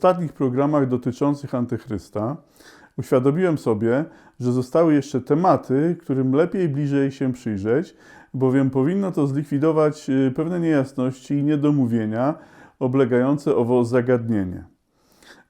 Ostatnich programach dotyczących Antychrysta uświadomiłem sobie, że zostały jeszcze tematy, którym lepiej bliżej się przyjrzeć, bowiem powinno to zlikwidować y, pewne niejasności i niedomówienia oblegające owo zagadnienie.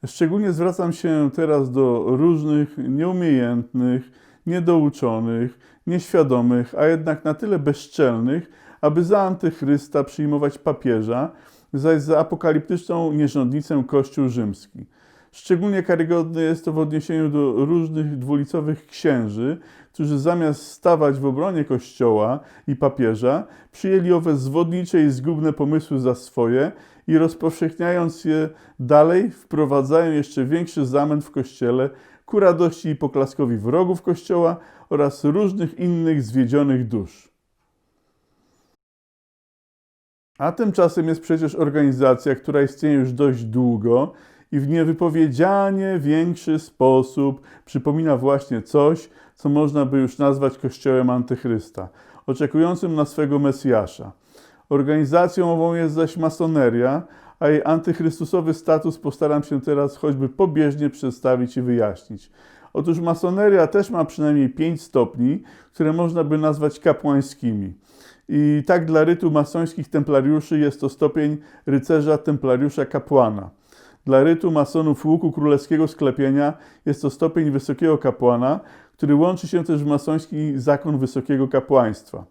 Szczególnie zwracam się teraz do różnych nieumiejętnych, niedouczonych, nieświadomych, a jednak na tyle bezczelnych, aby za antychrysta przyjmować papieża, zaś za apokaliptyczną nierządnicę Kościół rzymski. Szczególnie karygodne jest to w odniesieniu do różnych dwulicowych księży, którzy zamiast stawać w obronie Kościoła i papieża, przyjęli owe zwodnicze i zgubne pomysły za swoje i rozpowszechniając je dalej, wprowadzają jeszcze większy zamęt w Kościele ku radości i poklaskowi wrogów Kościoła oraz różnych innych zwiedzionych dusz. A tymczasem jest przecież organizacja, która istnieje już dość długo i w niewypowiedzianie większy sposób przypomina właśnie coś, co można by już nazwać Kościołem Antychrysta, oczekującym na swego Mesjasza. Organizacją ową jest zaś masoneria, a jej antychrystusowy status postaram się teraz choćby pobieżnie przedstawić i wyjaśnić. Otóż masoneria też ma przynajmniej pięć stopni, które można by nazwać kapłańskimi. I tak dla rytu masońskich templariuszy jest to stopień rycerza, templariusza, kapłana. Dla rytu masonów łuku królewskiego sklepienia jest to stopień wysokiego kapłana, który łączy się też w masoński zakon wysokiego kapłaństwa.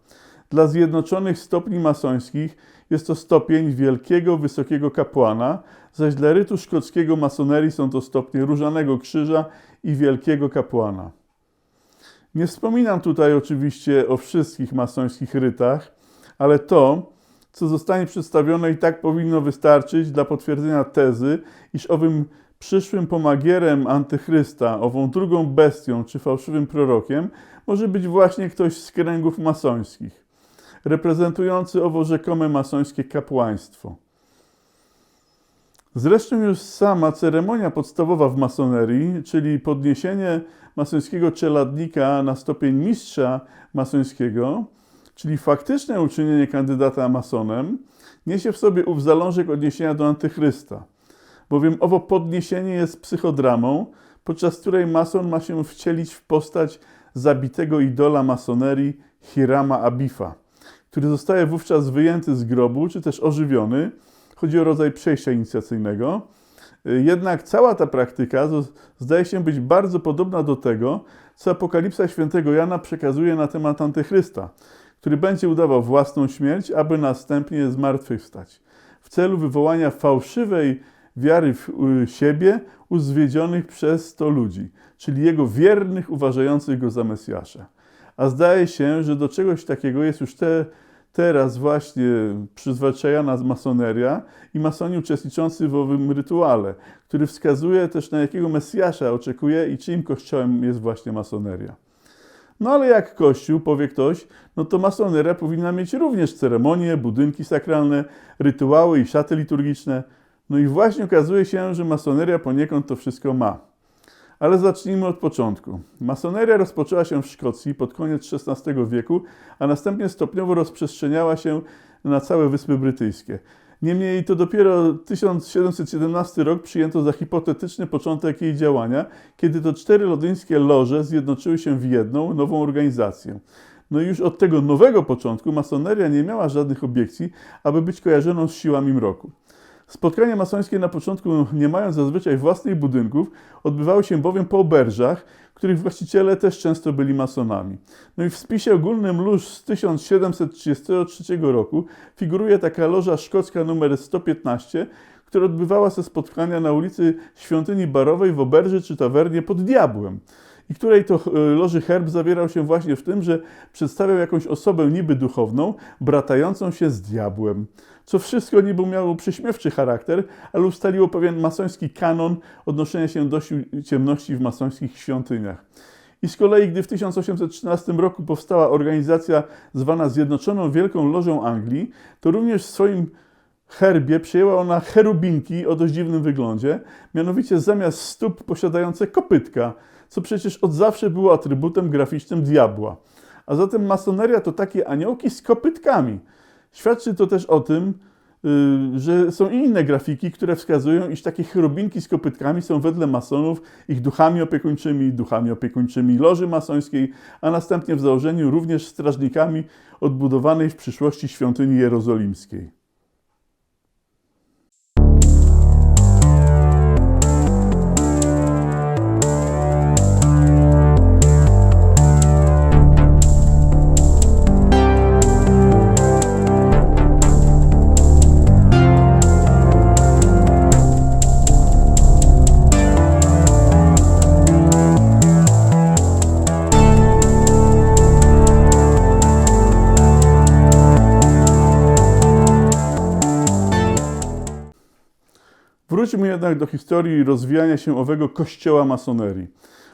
Dla zjednoczonych stopni masońskich jest to stopień wielkiego wysokiego kapłana, zaś dla rytu szkockiego masonerii są to stopnie różanego krzyża i wielkiego kapłana. Nie wspominam tutaj oczywiście o wszystkich masońskich rytach, ale to, co zostanie przedstawione, i tak powinno wystarczyć dla potwierdzenia tezy, iż owym przyszłym pomagierem antychrysta, ową drugą bestią czy fałszywym prorokiem, może być właśnie ktoś z kręgów masońskich, reprezentujący owo rzekome masońskie kapłaństwo. Zresztą już sama ceremonia podstawowa w masonerii, czyli podniesienie masońskiego czeladnika na stopień mistrza masońskiego, czyli faktyczne uczynienie kandydata masonem, niesie w sobie ów zalążek odniesienia do antychrysta. Bowiem owo podniesienie jest psychodramą, podczas której mason ma się wcielić w postać zabitego idola masonerii Hirama Abifa, który zostaje wówczas wyjęty z grobu, czy też ożywiony. Chodzi o rodzaj przejścia inicjacyjnego. Jednak cała ta praktyka zdaje się być bardzo podobna do tego, co Apokalipsa świętego Jana przekazuje na temat Antychrysta, który będzie udawał własną śmierć, aby następnie zmartwychwstać, w celu wywołania fałszywej wiary w siebie u zwiedzionych przez to ludzi, czyli jego wiernych uważających go za Mesjasza. A zdaje się, że do czegoś takiego jest już te, teraz właśnie przyzwyczajana masoneria i masoni uczestniczący w owym rytuale, który wskazuje też na jakiego Mesjasza oczekuje i czyim kościołem jest właśnie masoneria. No ale jak Kościół, powie ktoś, no to masoneria powinna mieć również ceremonie, budynki sakralne, rytuały i szaty liturgiczne. No i właśnie okazuje się, że masoneria poniekąd to wszystko ma. Ale zacznijmy od początku. Masoneria rozpoczęła się w Szkocji pod koniec XVI wieku, a następnie stopniowo rozprzestrzeniała się na całe Wyspy Brytyjskie. Niemniej to dopiero 1717 rok przyjęto za hipotetyczny początek jej działania, kiedy to cztery londyńskie loże zjednoczyły się w jedną, nową organizację. No i już od tego nowego początku masoneria nie miała żadnych obiekcji, aby być kojarzoną z siłami mroku. Spotkania masońskie na początku, nie mając zazwyczaj własnych budynków, odbywały się bowiem po oberżach, których właściciele też często byli masonami. No i w spisie ogólnym lóż z 1733 roku figuruje taka loża szkocka numer 115, która odbywała se spotkania na ulicy Świątyni Barowej w oberży czy tawernie pod Diabłem i której to e, loży herb zawierał się właśnie w tym, że przedstawiał jakąś osobę niby duchowną, bratającą się z diabłem. Co wszystko niby miało przyśmiewczy charakter, ale ustaliło pewien masoński kanon odnoszenia się do ciemności w masońskich świątyniach. I z kolei, gdy w 1813 roku powstała organizacja zwana Zjednoczoną Wielką Lożą Anglii, to również w swoim herbie przyjęła ona cherubinki o dość dziwnym wyglądzie, mianowicie zamiast stóp posiadające kopytka, co przecież od zawsze było atrybutem graficznym diabła. A zatem masoneria to takie aniołki z kopytkami. Świadczy to też o tym, y, że są inne grafiki, które wskazują, iż takie cherubinki z kopytkami są wedle masonów ich duchami opiekuńczymi, duchami opiekuńczymi loży masońskiej, a następnie w założeniu również strażnikami odbudowanej w przyszłości świątyni jerozolimskiej. Wróćmy jednak do historii rozwijania się owego kościoła masonerii.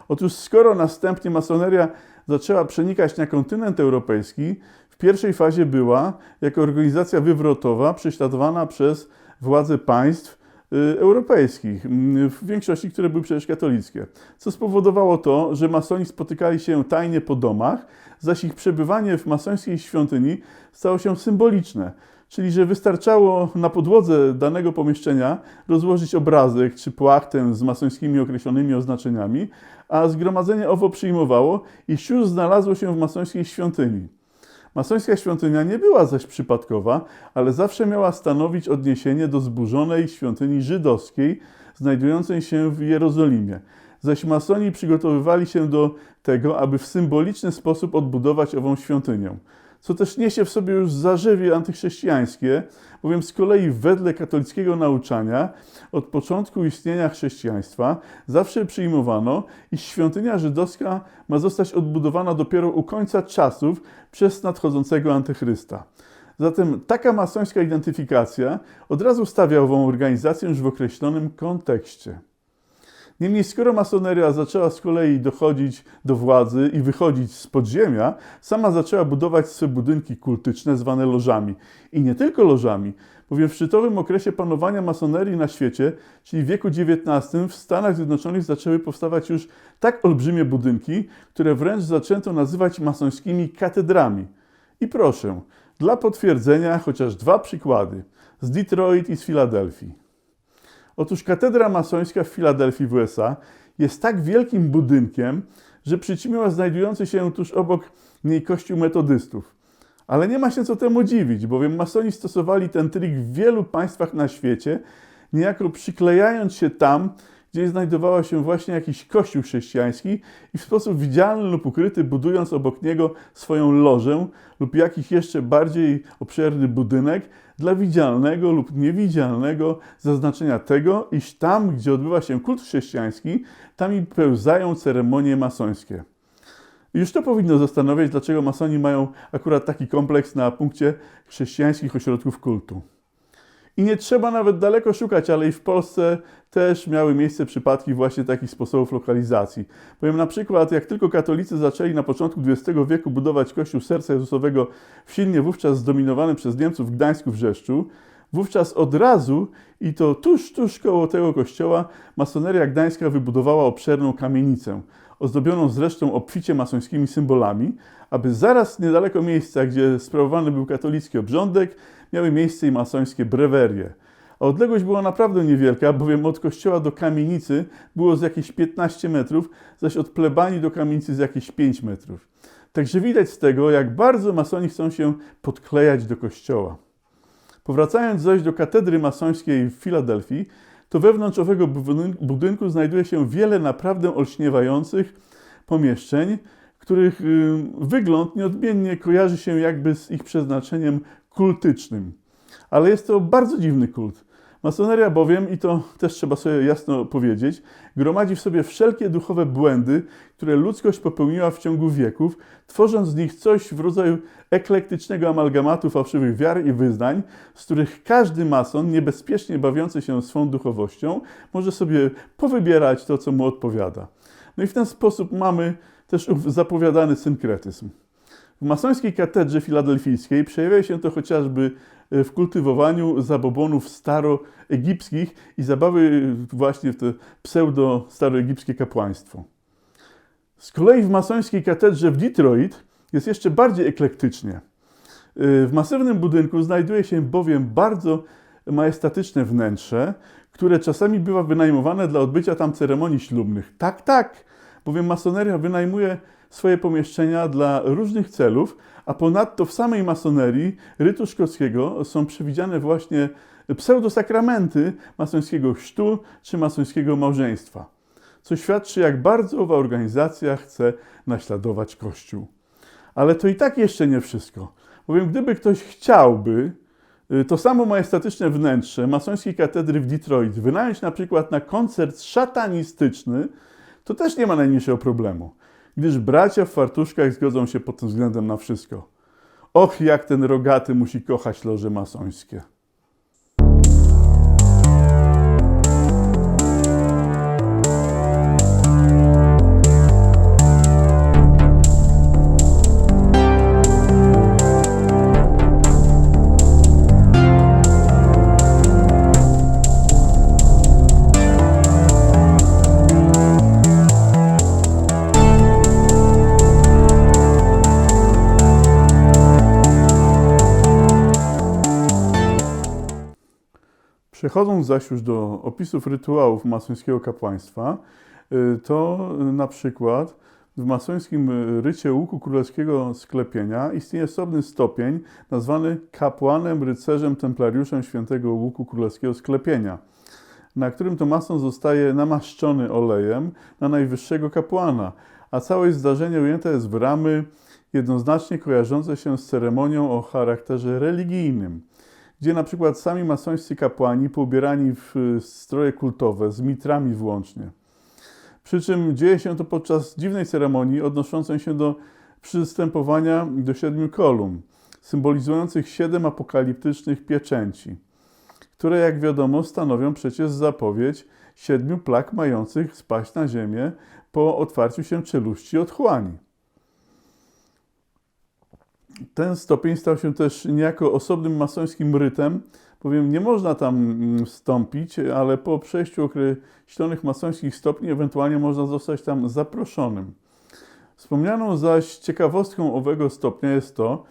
Otóż skoro następnie masoneria zaczęła przenikać na kontynent europejski, w pierwszej fazie była jako organizacja wywrotowa prześladowana przez władze państw y, europejskich, w większości, które były przecież katolickie, co spowodowało to, że masoni spotykali się tajnie po domach, zaś ich przebywanie w masońskiej świątyni stało się symboliczne. Czyli, że wystarczało na podłodze danego pomieszczenia rozłożyć obrazek czy płachtę z masońskimi określonymi oznaczeniami, a zgromadzenie owo przyjmowało, iż już znalazło się w masońskiej świątyni. Masońska świątynia nie była zaś przypadkowa, ale zawsze miała stanowić odniesienie do zburzonej świątyni żydowskiej, znajdującej się w Jerozolimie. Zaś masoni przygotowywali się do tego, aby w symboliczny sposób odbudować ową świątynię co też niesie w sobie już zarzewie antychrześcijańskie, bowiem z kolei wedle katolickiego nauczania od początku istnienia chrześcijaństwa zawsze przyjmowano, iż świątynia żydowska ma zostać odbudowana dopiero u końca czasów przez nadchodzącego antychrysta. Zatem taka masońska identyfikacja od razu stawia ową organizację już w określonym kontekście. Niemniej, skoro masoneria zaczęła z kolei dochodzić do władzy i wychodzić z podziemia, sama zaczęła budować sobie budynki kultyczne zwane lożami. I nie tylko lożami, bowiem w szczytowym okresie panowania masonerii na świecie, czyli w wieku XIX, w Stanach Zjednoczonych zaczęły powstawać już tak olbrzymie budynki, które wręcz zaczęto nazywać masońskimi katedrami. I proszę, dla potwierdzenia chociaż dwa przykłady z Detroit i z Filadelfii. Otóż katedra masońska w Filadelfii w USA jest tak wielkim budynkiem, że przyćmiła znajdujący się tuż obok niej kościół metodystów. Ale nie ma się co temu dziwić, bowiem masoni stosowali ten trik w wielu państwach na świecie, niejako przyklejając się tam, gdzie znajdowała się właśnie jakiś kościół chrześcijański i w sposób widzialny lub ukryty budując obok niego swoją lożę lub jakiś jeszcze bardziej obszerny budynek dla widzialnego lub niewidzialnego zaznaczenia tego, iż tam, gdzie odbywa się kult chrześcijański, tam i pełzają ceremonie masońskie. Już to powinno zastanawiać, dlaczego masoni mają akurat taki kompleks na punkcie chrześcijańskich ośrodków kultu. I nie trzeba nawet daleko szukać, ale i w Polsce też miały miejsce przypadki właśnie takich sposobów lokalizacji. Powiem na przykład, jak tylko katolicy zaczęli na początku XX wieku budować Kościół Serca Jezusowego w silnie wówczas zdominowanym przez Niemców Gdańsku w Rzeszczu, wówczas od razu i to tuż, tuż koło tego kościoła masoneria gdańska wybudowała obszerną kamienicę, ozdobioną zresztą obficie masońskimi symbolami, aby zaraz niedaleko miejsca, gdzie sprawowany był katolicki obrządek, miały miejsce i masońskie brewerie. A odległość była naprawdę niewielka, bowiem od kościoła do kamienicy było z jakieś 15 metrów, zaś od plebanii do kamienicy z jakieś 5 metrów. Także widać z tego, jak bardzo masoni chcą się podklejać do kościoła. Powracając zaś do katedry masońskiej w Filadelfii, to wewnątrz owego budynku znajduje się wiele naprawdę olśniewających pomieszczeń, których y, wygląd nieodmiennie kojarzy się jakby z ich przeznaczeniem kultycznym. Ale jest to bardzo dziwny kult. Masoneria bowiem, i to też trzeba sobie jasno powiedzieć, gromadzi w sobie wszelkie duchowe błędy, które ludzkość popełniła w ciągu wieków, tworząc z nich coś w rodzaju eklektycznego amalgamatu fałszywych wiar i wyznań, z których każdy mason, niebezpiecznie bawiący się swą duchowością, może sobie powybierać to, co mu odpowiada. No i w ten sposób mamy też zapowiadany synkretyzm. W masońskiej katedrze filadelfijskiej przejawia się to chociażby w kultywowaniu zabobonów staroegipskich i zabawy właśnie w to pseudo-staroegipskie kapłaństwo. Z kolei w masońskiej katedrze w Detroit jest jeszcze bardziej eklektycznie. W masywnym budynku znajduje się bowiem bardzo majestatyczne wnętrze, które czasami bywa wynajmowane dla odbycia tam ceremonii ślubnych. Tak, tak, bowiem masoneria wynajmuje swoje pomieszczenia dla różnych celów, a ponadto w samej masonerii rytu szkockiego są przewidziane właśnie pseudosakramenty masońskiego chrztu czy masońskiego małżeństwa, co świadczy, jak bardzo owa organizacja chce naśladować Kościół. Ale to i tak jeszcze nie wszystko, bowiem gdyby ktoś chciałby y, to samo majestatyczne wnętrze masońskiej katedry w Detroit wynająć na przykład na koncert szatanistyczny, to też nie ma najmniejszego problemu, gdyż bracia w fartuszkach zgodzą się pod tym względem na wszystko. Och, jak ten rogaty musi kochać loże masońskie. Przechodząc zaś już do opisów rytuałów masońskiego kapłaństwa, y, to na przykład w masońskim rycie łuku królewskiego sklepienia istnieje osobny stopień nazwany kapłanem, rycerzem, templariuszem świętego łuku królewskiego sklepienia, na którym to mason zostaje namaszczony olejem na najwyższego kapłana, a całe zdarzenie ujęte jest w ramy jednoznacznie kojarzące się z ceremonią o charakterze religijnym gdzie na przykład sami masońscy kapłani poubierani w y, stroje kultowe, z mitrami włącznie. Przy czym dzieje się to podczas dziwnej ceremonii odnoszącej się do przystępowania do siedmiu kolumn, symbolizujących siedem apokaliptycznych pieczęci, które, jak wiadomo, stanowią przecież zapowiedź siedmiu plag mających spaść na ziemię po otwarciu się czeluści otchłani. Ten stopień stał się też niejako osobnym masońskim rytem, bowiem nie można tam mm, wstąpić, ale po przejściu określonych masońskich stopni ewentualnie można zostać tam zaproszonym. Wspomnianą zaś ciekawostką owego stopnia jest to,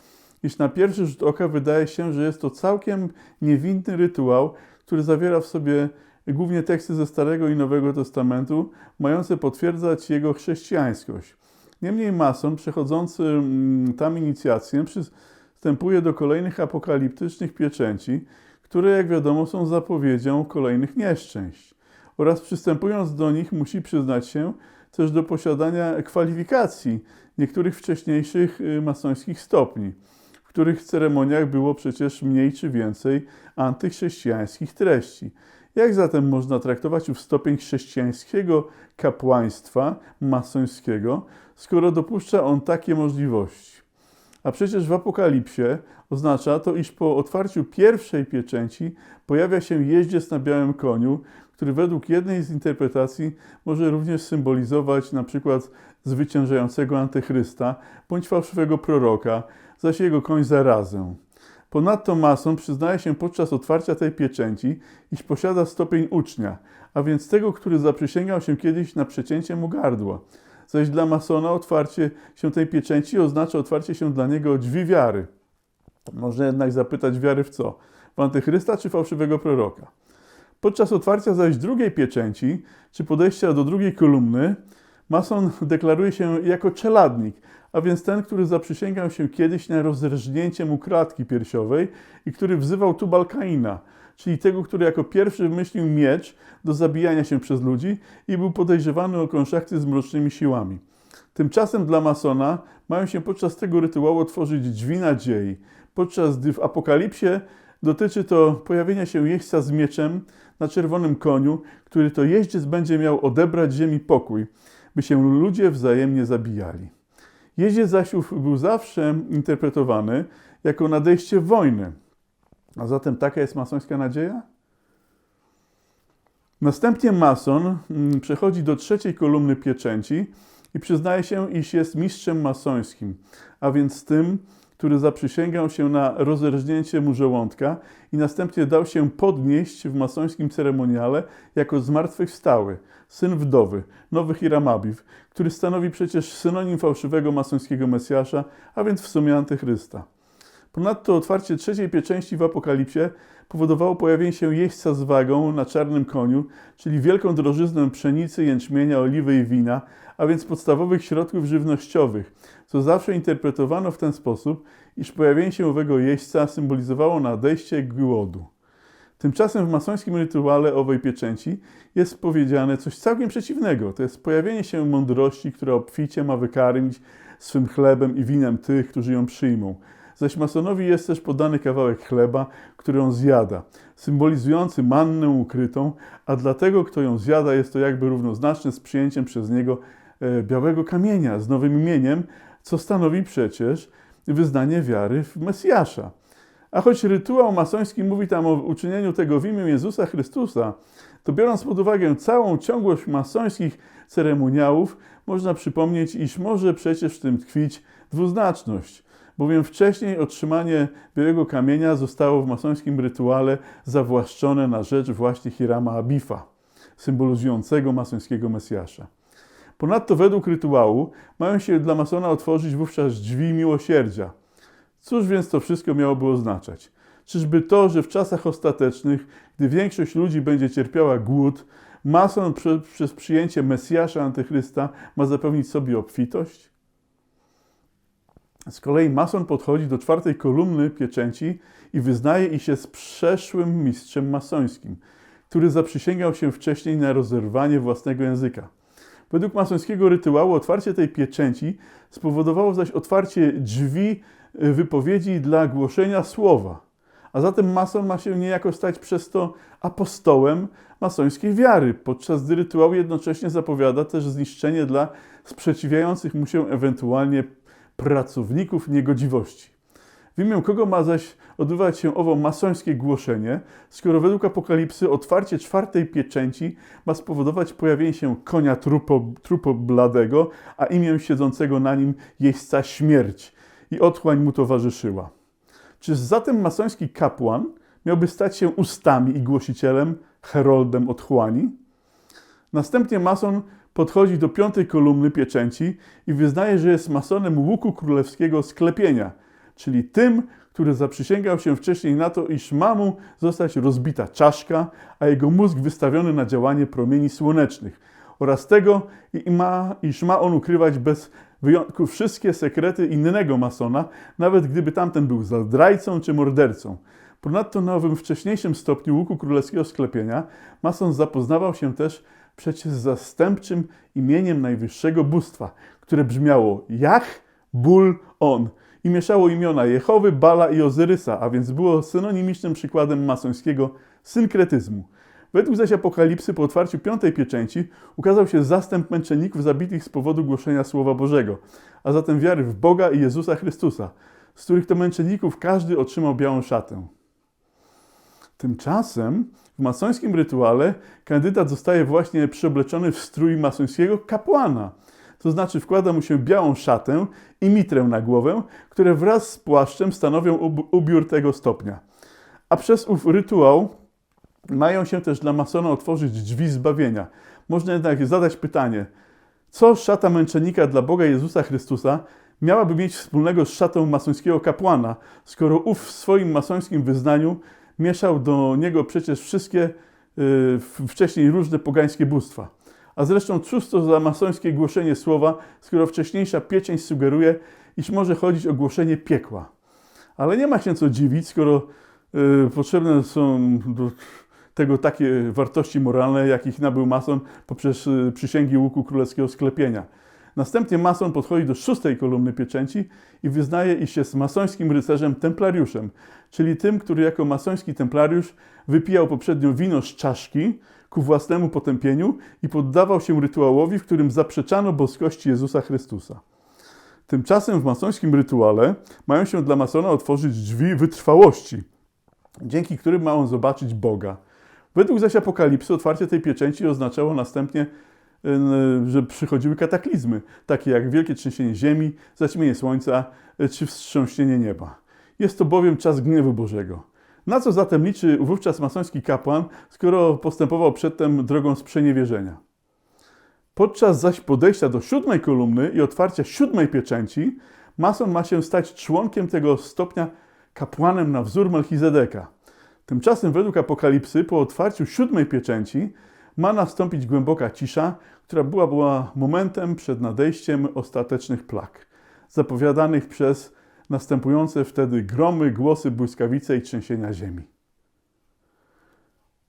iż na pierwszy rzut oka wydaje się, że jest to całkiem niewinny rytuał, który zawiera w sobie głównie teksty ze Starego i Nowego Testamentu, mające potwierdzać jego chrześcijańskość. Niemniej mason przechodzący mm, tam inicjację przystępuje do kolejnych apokaliptycznych pieczęci, które jak wiadomo są zapowiedzią kolejnych nieszczęść. Oraz przystępując do nich musi przyznać się też do posiadania kwalifikacji niektórych wcześniejszych y, masońskich stopni, w których ceremoniach było przecież mniej czy więcej antychrześcijańskich treści. Jak zatem można traktować ów stopień chrześcijańskiego kapłaństwa masońskiego, skoro dopuszcza on takie możliwości? A przecież w Apokalipsie oznacza to, iż po otwarciu pierwszej pieczęci pojawia się jeździec na białym koniu, który według jednej z interpretacji może również symbolizować na przykład zwyciężającego antychrysta bądź fałszywego proroka, zaś jego koń zarazę. Ponadto mason przyznaje się podczas otwarcia tej pieczęci, iż posiada stopień ucznia, a więc tego, który zaprzysięgał się kiedyś na przecięcie mu gardła. Zaś dla masona otwarcie się tej pieczęci oznacza otwarcie się dla niego drzwi wiary. Można jednak zapytać wiary w co? W antychrysta czy fałszywego proroka? Podczas otwarcia zaś drugiej pieczęci, czy podejścia do drugiej kolumny, mason deklaruje się jako czeladnik, a więc ten, który zaprzysięgał się kiedyś na rozrżnięcie mu kratki piersiowej i który wzywał Tubalkaina, czyli tego, który jako pierwszy wymyślił miecz do zabijania się przez ludzi i był podejrzewany o konszachty z mrocznymi siłami. Tymczasem dla masona mają się podczas tego rytuału otworzyć drzwi nadziei, podczas gdy w Apokalipsie dotyczy to pojawienia się jeźdźca z mieczem na czerwonym koniu, który to jeździec będzie miał odebrać ziemi pokój, by się ludzie wzajemnie zabijali. Jeździec Zasiów był zawsze interpretowany jako nadejście wojny. A zatem taka jest masońska nadzieja? Następnie mason mm, przechodzi do trzeciej kolumny pieczęci i przyznaje się, iż jest mistrzem masońskim, a więc tym, który zaprzysięgał się na rozrżnięcie mu żołądka i następnie dał się podnieść w masońskim ceremoniale jako zmartwychwstały, syn wdowy, nowy Hiramabiw, który stanowi przecież synonim fałszywego masońskiego Mesjasza, a więc w sumie antychrysta. Ponadto otwarcie trzeciej pieczęści w Apokalipsie powodowało pojawienie się jeźdźca z wagą na czarnym koniu, czyli wielką drożyznę pszenicy, jęczmienia, oliwy i wina, a więc podstawowych środków żywnościowych, co zawsze interpretowano w ten sposób, iż pojawienie się owego jeźdźca symbolizowało nadejście głodu. Tymczasem w masońskim rytuale owej pieczęci jest powiedziane coś całkiem przeciwnego. To jest pojawienie się mądrości, która obficie ma wykarmić swym chlebem i winem tych, którzy ją przyjmą. Zaś masonowi jest też podany kawałek chleba, który on zjada, symbolizujący mannę ukrytą, a dlatego, kto ją zjada, jest to jakby równoznaczne z przyjęciem przez niego białego kamienia z nowym imieniem, co stanowi przecież wyznanie wiary w Mesjasza. A choć rytuał masoński mówi tam o uczynieniu tego w imię Jezusa Chrystusa, to biorąc pod uwagę całą ciągłość masońskich ceremoniałów, można przypomnieć, iż może przecież w tym tkwić dwuznaczność, bowiem wcześniej otrzymanie białego kamienia zostało w masońskim rytuale zawłaszczone na rzecz właśnie Hirama Abifa, symbolizującego masońskiego Mesjasza. Ponadto według rytuału mają się dla masona otworzyć wówczas drzwi miłosierdzia – Cóż więc to wszystko miałoby oznaczać? Czyżby to, że w czasach ostatecznych, gdy większość ludzi będzie cierpiała głód, mason prze, przez przyjęcie Mesjasza Antychrysta ma zapewnić sobie obfitość? Z kolei mason podchodzi do czwartej kolumny pieczęci i wyznaje, iż jest przeszłym mistrzem masońskim, który zaprzysięgał się wcześniej na rozerwanie własnego języka. Według masońskiego rytuału otwarcie tej pieczęci spowodowało zaś otwarcie drzwi wypowiedzi dla głoszenia słowa. A zatem mason ma się niejako stać przez to apostołem masońskiej wiary, podczas gdy rytuał jednocześnie zapowiada też zniszczenie dla sprzeciwiających mu się ewentualnie pracowników niegodziwości. W imię kogo ma zaś odbywać się owo masońskie głoszenie, skoro według Apokalipsy otwarcie czwartej pieczęci ma spowodować pojawienie się konia trupo, trupo bladego, a imię siedzącego na nim jeźdźca śmierć, i otchłań mu towarzyszyła. Czy zatem masoński kapłan miałby stać się ustami i głosicielem, heroldem otchłani? Następnie mason podchodzi do piątej kolumny pieczęci i wyznaje, że jest masonem łuku królewskiego sklepienia, czyli tym, który zaprzysięgał się wcześniej na to, iż ma mu zostać rozbita czaszka, a jego mózg wystawiony na działanie promieni słonecznych oraz tego, iż ma on ukrywać bez wyjątku wszystkie sekrety innego masona, nawet gdyby tamten był zdrajcą czy mordercą. Ponadto na owym wcześniejszym stopniu łuku królewskiego sklepienia mason zapoznawał się też przecież z zastępczym imieniem najwyższego bóstwa, które brzmiało Jach, Ból, On i mieszało imiona Jehowy, Bala i Ozyrysa, a więc było synonimicznym przykładem masońskiego synkretyzmu. Według zaś Apokalipsy po otwarciu piątej pieczęci ukazał się zastęp męczenników zabitych z powodu głoszenia Słowa Bożego, a zatem wiary w Boga i Jezusa Chrystusa, z których to męczenników każdy otrzymał białą szatę. Tymczasem w masońskim rytuale kandydat zostaje właśnie przeobleczony w strój masońskiego kapłana. To znaczy wkłada mu się białą szatę i mitrę na głowę, które wraz z płaszczem stanowią ubiór tego stopnia. A przez ów rytuał mają się też dla masona otworzyć drzwi zbawienia. Można jednak zadać pytanie, co szata męczennika dla Boga Jezusa Chrystusa miałaby mieć wspólnego z szatą masońskiego kapłana, skoro ów w swoim masońskim wyznaniu mieszał do niego przecież wszystkie yy, wcześniej różne pogańskie bóstwa. A zresztą cóż to za masońskie głoszenie słowa, skoro wcześniejsza pieczęć sugeruje, iż może chodzić o głoszenie piekła. Ale nie ma się co dziwić, skoro yy, potrzebne są do tego takie wartości moralne, jakich nabył mason poprzez y, przysięgi łuku królewskiego sklepienia. Następnie mason podchodzi do szóstej kolumny pieczęci i wyznaje, iż jest masońskim rycerzem templariuszem, czyli tym, który jako masoński templariusz wypijał poprzednio wino z czaszki ku własnemu potępieniu i poddawał się rytuałowi, w którym zaprzeczano boskości Jezusa Chrystusa. Tymczasem w masońskim rytuale mają się dla masona otworzyć drzwi wytrwałości, dzięki którym ma on zobaczyć Boga. Według zaś Apokalipsy otwarcie tej pieczęci oznaczało następnie, że przychodziły kataklizmy, takie jak wielkie trzęsienie ziemi, zaćmienie słońca e, czy wstrząśnienie nieba. Jest to bowiem czas gniewu Bożego. Na co zatem liczy wówczas masoński kapłan, skoro postępował przedtem drogą sprzeniewierzenia? Podczas zaś podejścia do siódmej kolumny i otwarcia siódmej pieczęci, mason ma się stać członkiem tego stopnia kapłanem na wzór Melchizedeka. Tymczasem według Apokalipsy po otwarciu siódmej pieczęci ma nastąpić głęboka cisza, która była, była momentem przed nadejściem ostatecznych plag, zapowiadanych przez następujące wtedy gromy, głosy, błyskawice i trzęsienia ziemi.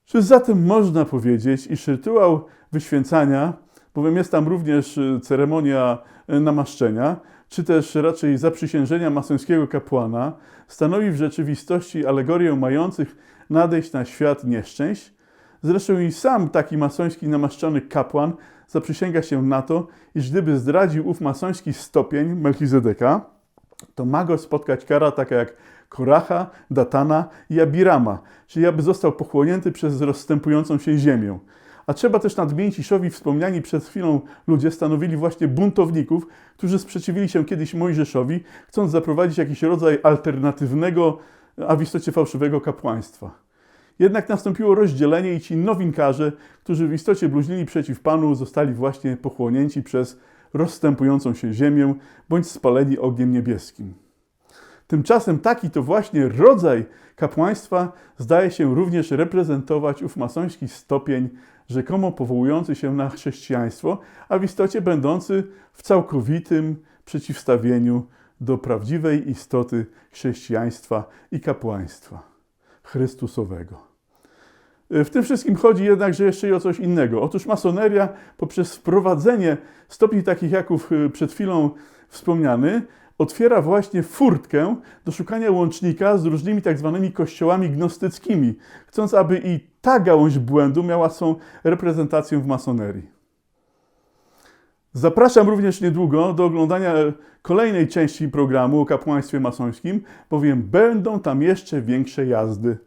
Czy zatem można powiedzieć, iż rytuał wyświęcania, bowiem jest tam również y, ceremonia y, namaszczenia, czy też raczej zaprzysiężenia masońskiego kapłana, stanowi w rzeczywistości alegorię mających nadejść na świat nieszczęść? Zresztą i sam taki masoński namaszczony kapłan zaprzysięga się na to, iż gdyby zdradził ów masoński stopień Melchizedeka, to ma go spotkać kara taka jak Koracha, Datana i Abirama, czyli aby został pochłonięty przez rozstępującą się ziemię. A trzeba też nadmienić, iszowi wspomniani przed chwilą ludzie stanowili właśnie buntowników, którzy sprzeciwili się kiedyś Mojżeszowi, chcąc zaprowadzić jakiś rodzaj alternatywnego, a w istocie fałszywego kapłaństwa. Jednak nastąpiło rozdzielenie i ci nowinkarze, którzy w istocie bluźnili przeciw Panu, zostali właśnie pochłonięci przez rozstępującą się ziemię bądź spaleni ogniem niebieskim. Tymczasem taki to właśnie rodzaj kapłaństwa zdaje się również reprezentować ów masoński stopień, rzekomo powołujący się na chrześcijaństwo, a w istocie będący w całkowitym przeciwstawieniu do prawdziwej istoty chrześcijaństwa i kapłaństwa Chrystusowego. W tym wszystkim chodzi jednakże jeszcze i o coś innego. Otóż masoneria poprzez wprowadzenie stopni takich jak ów y, przed chwilą wspomniany, otwiera właśnie furtkę do szukania łącznika z różnymi tak zwanymi kościołami gnostyckimi, chcąc, aby i ta gałąź błędu miała swą reprezentację w masonerii. Zapraszam również niedługo do oglądania kolejnej części programu o kapłaństwie masońskim, bowiem będą tam jeszcze większe jazdy.